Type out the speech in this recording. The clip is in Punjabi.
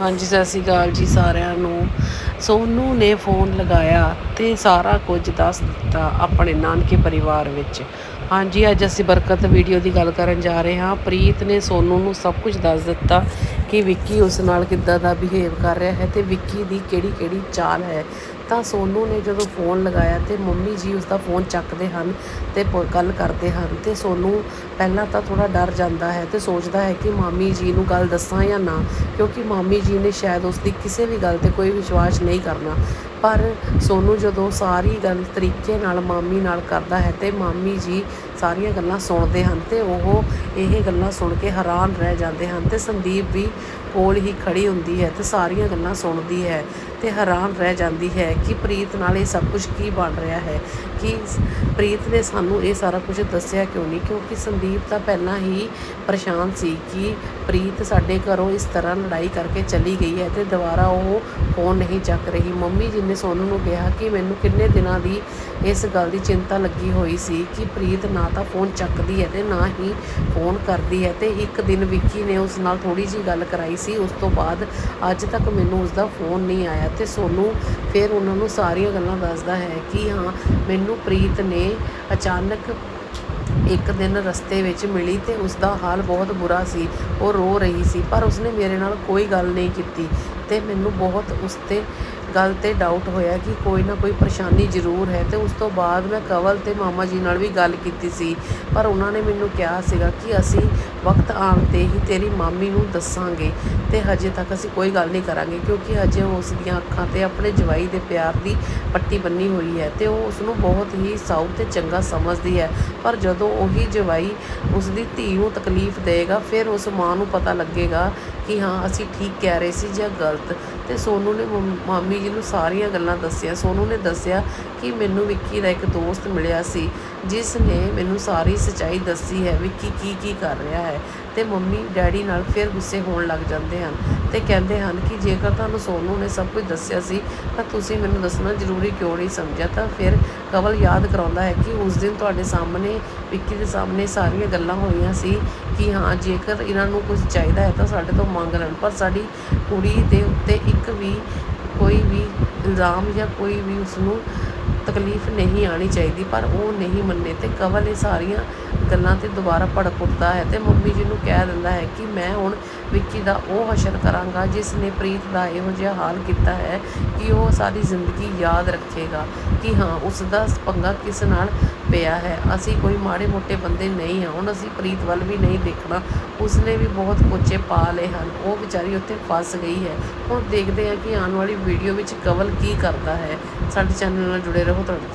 ਹਾਂਜੀ, ਸਤਿ ਸ਼੍ਰੀ ਅਕਾਲ ਜੀ ਸਾਰਿਆਂ ਨੂੰ। ਸੋਨੂ ਨੇ ਫੋਨ ਲਗਾਇਆ ਤੇ ਸਾਰਾ ਕੁਝ ਦੱਸ ਦਿੱਤਾ ਆਪਣੇ ਨਾਨਕੇ ਪਰਿਵਾਰ ਵਿੱਚ। ਹਾਂਜੀ, ਅੱਜ ਅਸੀਂ ਬਰਕਤ ਵੀਡੀਓ ਦੀ ਗੱਲ ਕਰਨ ਜਾ ਰਹੇ ਹਾਂ। ਪ੍ਰੀਤ ਨੇ ਸੋਨੂ ਨੂੰ ਸਭ ਕੁਝ ਦੱਸ ਦਿੱਤਾ। ਕਿ ਵਿੱਕੀ ਉਸ ਨਾਲ ਕਿੱਦਾਂ ਦਾ ਬਿਹੇਵ ਕਰ ਰਿਹਾ ਹੈ ਤੇ ਵਿੱਕੀ ਦੀ ਕਿਹੜੀ ਕਿਹੜੀ ਚਾਲ ਹੈ। ਤਾਂ ਸੋਨੂ ਨੇ ਜਦੋਂ ਫੋਨ ਲਗਾਇਆ ਤੇ ਮੰਮੀ ਜੀ ਉਸ ਦਾ ਫੋਨ ਚੱਕਦੇ ਹਨ ਤੇ ਪ- ਗੱਲ ਕਰਦੇ ਹਨ ਤੇ ਸੋਨੂ ਪਹਿਲਾਂ ਤਾਂ ਥੋੜਾ ਡਰ ਜਾਂਦਾ ਹੈ ਤੇ ਸੋਚਦਾ ਹੈ ਕਿ ਮਾਮੀ ਜੀ ਨੂੰ ਗੱਲ ਦੱਸਾਂ ਜਾਂ ਨਾ, ਕਿਉਂਕਿ ਮਾਮੀ ਜੀ ਨੇ ਸ਼ਾਇਦ ਉਸ ਦੀ ਕਿਸੇ ਵੀ ਗੱਲ ਤੇ ਕੋਈ ਵਿਸ਼ਵਾਸ ਨਹੀਂ ਕਰਨਾ। ਪਰ ਸੋਨੂੰ ਜਦੋਂ ਸਾਰੀ ਗੱਲ ਤਰੀਕੇ ਨਾਲ ਮਾਮੀ ਨਾਲ ਕਰਦਾ ਹੈ ਤੇ ਮਾਮੀ ਜੀ ਸਾਰੀਆਂ ਗੱਲਾਂ ਸੁਣਦੇ ਹਨ ਤੇ ਉਹ ਇਹ ਗੱਲਾਂ ਸੁਣ ਕੇ ਹੈਰਾਨ ਰਹਿ ਜਾਂਦੇ ਹਨ ਤੇ ਸੰਦੀਪ ਵੀ ਕੋਲ ਹੀ ਖੜੀ ਹੁੰਦੀ ਹੈ ਤੇ ਸਾਰੀਆਂ ਗੱਲਾਂ ਸੁਣਦੀ ਹੈ। ਤੇ ਹੈਰਾਨ ਰਹਿ ਜਾਂਦੀ ਹੈ ਕਿ ਪ੍ਰੀਤ ਨਾਲ ਇਹ ਸਭ ਕੁਝ ਕੀ ਬਣ ਰਿਹਾ ਹੈ? ਕਿ ਪ੍ਰੀਤ ਨੇ ਸਾਨੂੰ ਇਹ ਸਾਰਾ ਕੁਝ ਦੱਸਿਆ ਕਿਉਂ ਨਹੀਂ? ਕਿਉਂਕਿ ਸੰਦੀਪ ਤਾਂ ਪਹਿਲਾਂ ਹੀ ਪਰੇਸ਼ਾਨ ਸੀ ਕਿ ਪ੍ਰੀਤ ਸਾਡੇ ਘਰੋਂ ਇਸ ਤਰ੍ਹਾਂ ਲੜਾਈ ਕਰਕੇ ਚਲੀ ਗਈ ਹੈ ਤੇ ਦੁਬਾਰਾ ਉਹ ਫੋਨ ਨਹੀਂ ਚੱਕ ਰਹੀ। ਮੰਮੀ ਜੀ ਨੇ ਸੋਨੂੰ ਨੂੰ ਕਿਹਾ ਕਿ ਮੈਨੂੰ ਕਿੰਨੇ ਦਿਨਾਂ ਦੀ ਇਸ ਗੱਲ ਦੀ ਚਿੰਤਾ ਲੱਗੀ ਹੋਈ ਸੀ ਕਿ ਪ੍ਰੀਤ ਨਾ ਤਾਂ ਫੋਨ ਚੱਕਦੀ ਹੈ ਤੇ ਨਾ ਹੀ ਫੋਨ ਕਰਦੀ ਹੈ ਤੇ ਇੱਕ ਦਿਨ ਵਿੱਕੀ ਨੇ ਉਸ ਨਾਲ ਥੋੜੀ ਜੀ ਗੱਲ ਕਰਾਈ ਸੀ। ਉਸ ਤੋਂ ਬਾਅਦ ਅੱਜ ਤੱਕ ਮੈਨੂੰ ਉਸ ਦਾ ਫੋਨ ਨਹੀਂ ਆਇਆ ਤੇ ਸੋਨੂ ਫਿਰ ਉਹਨਾਂ ਨੂੰ ਸਾਰੀਆਂ ਗੱਲਾਂ ਦੱਸਦਾ ਹੈ ਕਿ ਹਾਂ, ਮੈਨੂੰ ਪ੍ਰੀਤ ਨੇ ਅਚਾਨਕ ਇੱਕ ਦਿਨ ਰਸਤੇ ਵਿੱਚ ਮਿਲੀ ਤੇ ਉਸ ਦਾ ਹਾਲ ਬਹੁਤ ਬੁਰਾ ਸੀ। ਉਹ ਰੋ ਰਹੀ ਸੀ, ਪਰ ਉਸਨੇ ਮੇਰੇ ਨਾਲ ਕੋਈ ਗੱਲ ਨਹੀਂ ਕੀਤੀ ਤੇ ਮੈਨੂੰ ਬਹੁਤ ਉਸ ਤੇ ਗੱਲ ਤੇ ਡਾਊਟ ਹੋਇਆ ਕਿ ਕੋਈ ਨਾ ਕੋਈ ਪਰੇਸ਼ਾਨੀ ਜ਼ਰੂਰ ਹੈ ਤੇ ਉਸ ਤੋਂ ਬਾਅਦ ਮੈਂ ਕਵਲ ਤੇ ਮਾਮਾ ਜੀ ਨਾਲ ਵੀ ਗੱਲ ਕੀਤੀ ਸੀ। ਪਰ ਉਹਨਾਂ ਨੇ ਮੈਨੂੰ ਕਿਹਾ ਸੀਗਾ ਕਿ ਅਸੀਂ ਵਕਤ ਆਉਣ ਤੇ ਹੀ ਤੇਰੀ ਮਾਮੀ ਨੂੰ ਦੱਸਾਂਗੇ ਤੇ ਹਜੇ ਤੱਕ ਅਸੀਂ ਕੋਈ ਗੱਲ ਨਹੀਂ ਕਰਾਂਗੇ, ਕਿਉਂਕਿ ਹਜੇ ਉਸ ਦੀਆਂ ਅੱਖਾਂ ਤੇ ਆਪਣੇ ਜਵਾਈ ਦੇ ਪਿਆਰ ਦੀ ਪੱਟੀ ਬੰਨੀ ਹੋਈ ਹੈ ਤੇ ਉਹ ਉਸ ਨੂੰ ਬਹੁਤ ਹੀ ਸਾਊ ਤੇ ਚੰਗਾ ਸਮਝਦੀ ਹੈ। ਪਰ ਜਦੋਂ ਉਹੀ ਜਵਾਈ ਉਸ ਦੀ ਧੀ ਨੂੰ ਤਕਲੀਫ ਦੇਗਾ ਫਿਰ ਉਸ ਮਾਂ ਨੂੰ ਪਤਾ ਲੱਗੇਗਾ ਕਿ ਹਾਂ, ਅਸੀਂ ਠੀਕ ਕਹਿ ਰਹੇ ਸੀ ਜਾਂ ਗਲਤ। ਤੇ ਸੋਨੂ ਨੇ ਮਾਮੀ ਜੀ ਨੂੰ ਸਾਰੀਆਂ ਗੱਲਾਂ ਦੱਸੀਆਂ। ਸੋਨੂ ਨੇ ਦੱਸਿਆ ਕਿ ਮੈਨੂੰ ਵਿੱਕੀ ਦਾ ਇੱਕ ਦੋਸਤ ਮਿਲਿਆ ਸੀ। ਜਿਸ ਨੇ ਮੈਨੂੰ ਸਾਰੀ ਸੱਚਾਈ ਦੱਸੀ ਹੈ ਵਿੱਕੀ ਕੀ ਕੀ ਕਰ ਰਿਹਾ ਹੈ ਤੇ ਮੰਮੀ, ਡੈਡੀ ਨਾਲ ਫਿਰ ਗੁੱਸੇ ਹੋਣ ਲੱਗ ਜਾਂਦੇ ਹਨ ਤੇ ਕਹਿੰਦੇ ਹਨ ਕਿ ਜੇਕਰ ਤੁਹਾਨੂੰ ਸੋਨੂ ਨੇ ਸਭ ਕੁਝ ਦੱਸਿਆ ਸੀ ਤਾਂ ਤੁਸੀਂ ਮੈਨੂੰ ਦੱਸਣਾ ਜ਼ਰੂਰੀ ਕਿਉਂ ਨਹੀਂ ਸਮਝਿਆ? ਤਾਂ ਫਿਰ ਕਵਲ ਯਾਦ ਕਰਾਉਂਦਾ ਹੈ ਕਿ ਉਸ ਦਿਨ ਤੁਹਾਡੇ ਸਾਹਮਣੇ, ਵਿੱਕੀ ਦੇ ਸਾਹਮਣੇ ਸਾਰੀਆਂ ਗੱਲਾਂ ਹੋਈਆਂ ਸੀ ਕਿ ਹਾਂ, ਜੇਕਰ ਇਹਨਾਂ ਨੂੰ ਕੁਝ ਚਾਹੀਦਾ ਹੈ ਤਾਂ ਸਾਡੇ ਤੋਂ ਮੰਗ ਲੈਣ, ਪਰ ਸਾਡੀ ਕੁੜੀ ਦੇ ਉੱਤੇ ਇੱਕ ਵੀ ਕੋਈ ਵੀ ਇਲਜ਼ਾਮ ਜਾਂ ਕੋਈ ਵੀ ਉਸ ਨੂੰ ਤਕਲੀਫ ਨਹੀਂ ਆਣੀ ਚਾਹੀਦੀ, ਪਰ ਉਹ ਨਹੀਂ ਮੰਨੇ ਤੇ ਕਵਲ ਇਹ ਸਾਰੀਆਂ ਗੱਲਾਂ ਤੇ ਦੁਬਾਰਾ ਭੜਕ ਉੱਠਦਾ ਹੈ ਤੇ ਮੰਮੀ ਜੀ ਨੂੰ ਕਹਿ ਦਿੰਦਾ ਹੈ ਕਿ ਮੈਂ ਹੁਣ ਵਿੱਕੀ ਦਾ ਉਹ ਹਸ਼ਰ ਕਰਾਂਗਾ ਜਿਸ ਨੇ ਪ੍ਰੀਤ ਦਾ ਇਹੋ ਜਿਹਾ ਹਾਲ ਕੀਤਾ ਹੈ ਕਿ ਉਹ ਸਾਰੀ ਜ਼ਿੰਦਗੀ ਯਾਦ ਰੱਖੇਗਾ ਕਿ ਹਾਂ, ਉਸ ਦਾ ਪੰਗਾ ਕਿਸ ਨਾਲ ਪਿਆ ਹੈ। ਅਸੀਂ ਕੋਈ ਮਾੜੇ ਮੋਟੇ ਬੰਦੇ ਨਹੀਂ ਹਾਂ, ਹੁਣ ਅਸੀਂ ਪ੍ਰੀਤ ਵੱਲ ਵੀ ਨਹੀਂ ਦੇਖਣਾ। ਉਸਨੇ ਵੀ ਬਹੁਤ ਕੋਚੇ ਪਾ ਲਏ ਹਨ। ਉਹ ਵਿਚਾਰੀ ਉੱਥੇ ਫਸ ਗਈ ਹੈ। ਦੇਖਦੇ ਹਾਂ ਕਿ ਆਉਣ ਵਾਲੀ ਵੀਡੀਓ ਵਿੱਚ ਕਵਲ ਕੀ ਕਰਦਾ ਹੈ। ਸਾਡੇ ਚੈਨਲ ਨਾਲ ਜੁੜੇ ਰਹੋ। ਤੁਹਾਡੇ